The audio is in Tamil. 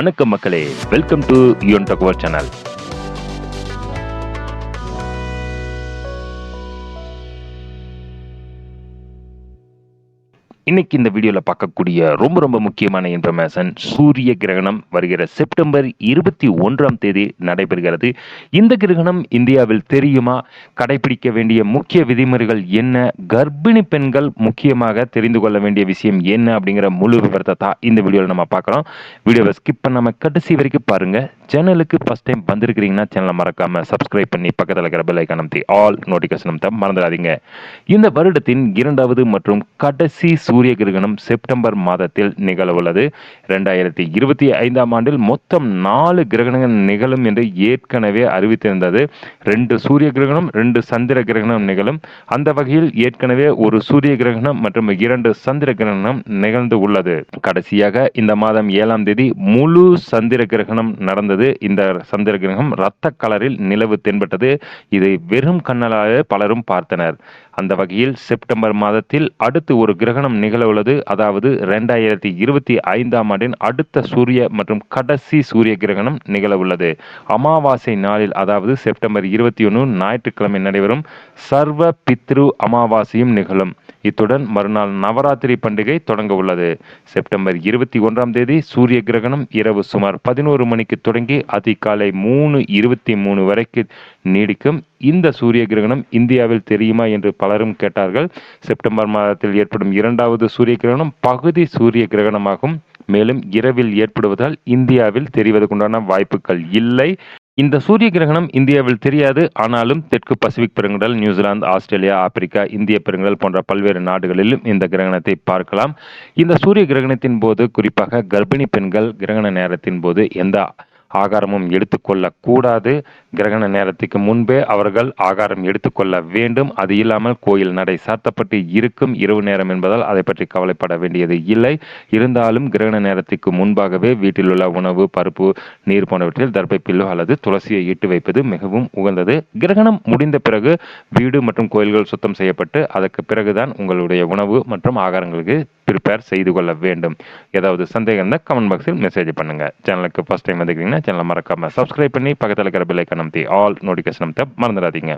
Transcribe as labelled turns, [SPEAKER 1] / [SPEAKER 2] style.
[SPEAKER 1] வணக்கம் மக்களே. வெல்கம் டு யூன் டக்வர் சேனல் இன்னைக்கு இந்த வீடியோவில் பார்க்கக்கூடிய ரொம்ப ரொம்ப முக்கியமான இன்ஃபர்மேஷன் சூரிய கிரகணம் வருகிற செப்டம்பர் இருபத்தி ஒன்றாம் தேதி நடைபெறுகிறது. இந்த கிரகணம் இந்தியாவில் தெரியுமா? கடைபிடிக்க வேண்டிய முக்கிய விதிமுறைகள் என்ன? கர்ப்பிணி பெண்கள் முக்கியமாக தெரிந்து கொள்ள வேண்டிய விஷயம் என்ன அப்படிங்கிற முழு விவரத்தை தான் இந்த வீடியோவில் நம்ம பார்க்குறோம். வீடியோவை ஸ்கிப் பண்ணாமல் கடைசி வரைக்கும் பாருங்கள் சேனலுக்கு ஃபஸ்ட் டைம் வந்திருக்கிறீங்கன்னா சேனலை மறக்காமல் சப்ஸ்கிரைப் பண்ணி பக்கத்தில் இருக்கிற பெல் ஐக்கான் ஆல் நோட்டிஃபிகேஷன் மறந்துடாதீங்க. இந்த வருடத்தின் இரண்டாவது மற்றும் கடைசி சூரிய கிரகணம் செப்டம்பர் மாதத்தில் நிகழவுள்ளது. ரெண்டாயிரத்தி இருபத்தி ஐந்தாம் ஆண்டில் மொத்தம் நாலு கிரகணங்கள் நிகழும் என்று ஏற்கனவே அறிவித்திருந்தது. ரெண்டு சூரிய கிரகணம் ரெண்டு சந்திர கிரகணம் நிகழும். அந்த வகையில் ஏற்கனவே ஒரு சூரிய கிரகணம் மற்றும் இரண்டு சந்திர கிரகணம் நிகழ்ந்து உள்ளது. கடைசியாக இந்த மாதம் ஏழாம் தேதி முழு சந்திர கிரகணம் நடந்தது. இந்த சந்திர கிரகணம் இரத்த கலரில் நிலவு தென்பட்டது. இதை வெறும் கண்ணலாக பலரும் பார்த்தனர். அந்த வகையில் செப்டம்பர் மாதத்தில் அடுத்து ஒரு கிரகணம் நிகழவுள்ளது. அதாவது ரெண்டாயிரத்தி இருபத்தி ஐந்தாம் ஆண்டின் அடுத்த சூரிய மற்றும் கடைசி சூரிய கிரகணம் நிகழவுள்ளது. அமாவாசை நாளில் அதாவது செப்டம்பர் இருபத்தி ஒன்று ஞாயிற்றுக்கிழமை நடைபெறும் சர்வ பித்ரு அமாவாசையும் நிகழும். இத்துடன் மறுநாள் நவராத்திரி பண்டிகை தொடங்க உள்ளது செப்டம்பர் இருபத்தி ஒன்றாம் தேதி சூரிய கிரகணம் இரவு சுமார் பதினோரு மணிக்கு தொடங்கி அதிகாலை மூணு இருபத்தி மூணு வரைக்கு நீடிக்கும். இந்த சூரிய கிரகணம் இந்தியாவில் தெரியுமா என்று பலரும் கேட்டார்கள். செப்டம்பர் மாதத்தில் ஏற்படும் இரண்டாவது சூரிய கிரகணம் பகுதி சூரிய கிரகணமாகும். மேலும் இரவில் ஏற்படுவதால் இந்தியாவில் தெரிவதற்குண்டான வாய்ப்புகள் இல்லை. இந்த சூரிய கிரகணம் இந்தியாவில் தெரியாது. ஆனாலும் தெற்கு பசிபிக் பெருங்கடல் நியூசிலாந்து ஆஸ்திரேலியா ஆப்பிரிக்கா இந்திய பெருங்கடல் போன்ற பல்வேறு நாடுகளிலும் இந்த கிரகணத்தை பார்க்கலாம். இந்த சூரிய கிரகணத்தின் போது குறிப்பாக கர்ப்பிணி பெண்கள் கிரகண நேரத்தின் போது எந்த ஆகாரமும் எடுத்துக்கொள்ள கூடாது கிரகண நேரத்துக்கு முன்பே அவர்கள் ஆகாரம் எடுத்துக்கொள்ள வேண்டும். அது இல்லாமல் கோயில் நடை சாத்தப்பட்டு இருக்கும் இரவு நேரம் என்பதால் அதை பற்றி கவலைப்பட வேண்டியது இல்லை. இருந்தாலும் கிரகண நேரத்துக்கு முன்பாகவே வீட்டில் உள்ள உணவு பருப்பு நீர் போன்றவற்றில் தர்பை பில்லோ அல்லது துளசியை இட்டு வைப்பது மிகவும் உகந்தது. கிரகணம் முடிந்த பிறகு வீடு மற்றும் கோயில்கள் சுத்தம் செய்யப்பட்டு அதற்கு பிறகுதான் உங்களுடைய உணவு மற்றும் ஆகாரங்களுக்கு ப்ரிப்பேர் செய்து கொள்ள வேண்டும். ஏதாவது சந்தேகம் இருந்தால் கமெண்ட் பாக்ஸில் மெசேஜ் பண்ணுங்க. சேனலுக்கு ஃபர்ஸ்ட் டைம் வந்துக்கிறீங்கன்னா சேனலை மறக்காம சப்ஸ்கிரைப் பண்ணி பக்கத்தில் இருக்கிற பெல் ஐக்கன் அமைத்தி ஆல் நோட்டிஃபிகேஷன் அமைத்த மறந்துடாதீங்க.